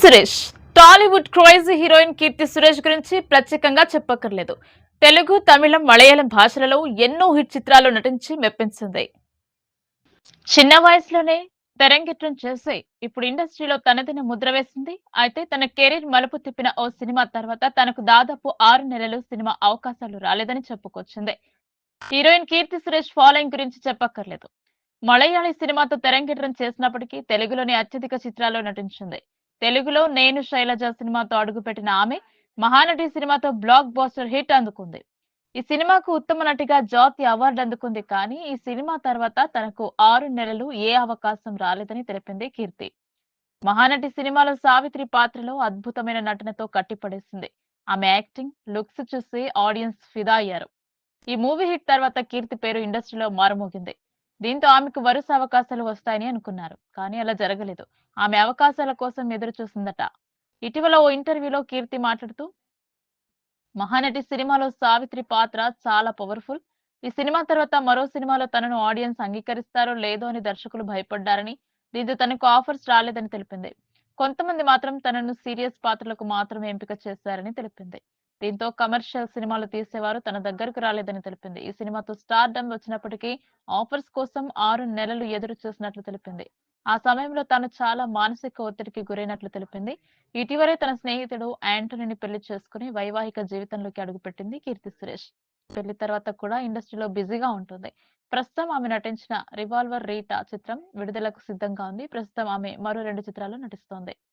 Suresh. Tollywood crazy heroine Keerthy Suresh గురించి ప్రత్యేకంగా చెప్పక్కర్లేదు. తెలుగు తమిళం మలయాళం భాషలలో ఎన్నో హిట్ చిత్రాలు నటించి మెప్పించింది. చిన్న వయసులోనే తెరంగేట్రం చేసి ఇప్పుడు ఇండస్ట్రీలో తనదిన ముద్ర వేసింది. అయితే తన కెరీర్ మలుపు తిప్పిన ఓ సినిమా తర్వాత తనకు దాదాపు ఆరు నెలలు సినిమా అవకాశాలు రాలేదని చెప్పుకొచ్చింది. హీరోయిన్ కీర్తి సురేష్ ఫాలోయింగ్ గురించి చెప్పక్కర్లేదు. మలయాళీ సినిమాతో తెరంగేట్రం చేసినప్పటికీ తెలుగులోని అత్యధిక చిత్రాల్లో నటించింది. తెలుగులో నేను శైలజ సినిమాతో అడుగుపెట్టిన ఆమె మహానటి సినిమాతో బ్లాక్ బాస్టర్ హిట్ అందుకుంది. ఈ సినిమాకు ఉత్తమ నటిగా జాతీయ అవార్డు అందుకుంది కానీ ఈ సినిమా తర్వాత తనకు ఆరు నెలలు ఏ అవకాశం రాలేదని తెలిపింది కీర్తి. మహానటి సినిమాలో సావిత్రి పాత్రలో అద్భుతమైన నటనతో కట్టిపడేసింది. ఆమె యాక్టింగ్ లుక్స్ చూసి ఆడియన్స్ ఫిదా అయ్యారు. ఈ మూవీ హిట్ తర్వాత కీర్తి పేరు ఇండస్ట్రీలో మారుమోగింది. దీంతో ఆమెకు వరుస అవకాశాలు వస్తాయని అనుకున్నారు కానీ అలా జరగలేదు. ఆమె అవకాశాల కోసం ఎదురు చూసిందట ఇటీవల ఓ ఇంటర్వ్యూలో కీర్తి మాట్లాడుతూ మహానటి సినిమాలో సావిత్రి పాత్ర చాలా పవర్ఫుల్ ఈ సినిమా తర్వాత మరో సినిమాలో తనను ఆడియన్స్ అంగీకరిస్తారో లేదో అని దర్శకులు భయపడ్డారని దీంతో తనకు ఆఫర్స్ రాలేదని తెలిపింది. కొంతమంది మాత్రం తనను సీరియస్ పాత్రలకు మాత్రమే ఎంపిక చేశారని తెలిపింది. దీంతో కమర్షియల్ సినిమాలు తీసేవారు తన దగ్గరకు రాలేదని తెలిపింది. ఈ సినిమాతో స్టార్ డమ్ వచ్చినప్పటికీ ఆఫర్స్ కోసం ఆరు నెలలు ఎదురు చూసినట్లు తెలిపింది. ఆ సమయంలో తాను చాలా మానసిక ఒత్తిడికి గురైనట్లు తెలిపింది. ఇటీవలే తన స్నేహితుడు యాంటనీని పెళ్ళి చేసుకుని వైవాహిక జీవితంలోకి అడుగుపెట్టింది కీర్తి సురేష్. పెళ్ళి తర్వాత కూడా ఇండస్ట్రీలో బిజీగా ఉంటుంది. ప్రస్తుతం ఆమె నటించిన రివాల్వర్ రీటా చిత్రం విడుదలకు సిద్ధంగా ఉంది. ప్రస్తుతం ఆమె మరో రెండు చిత్రాల్లో నటిస్తోంది.